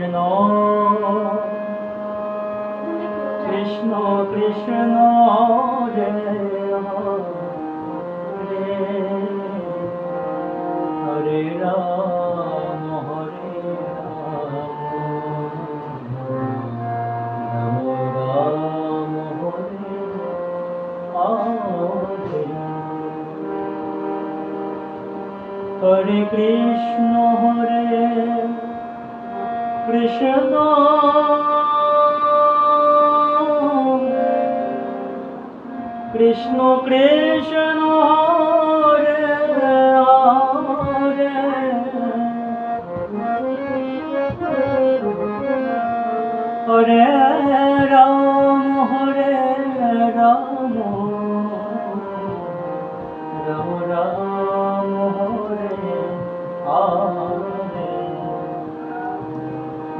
Krishna Krishna Krishna Hare Hare Ram Hare Hare Krishna Hare Krishna. Krishna Krishna.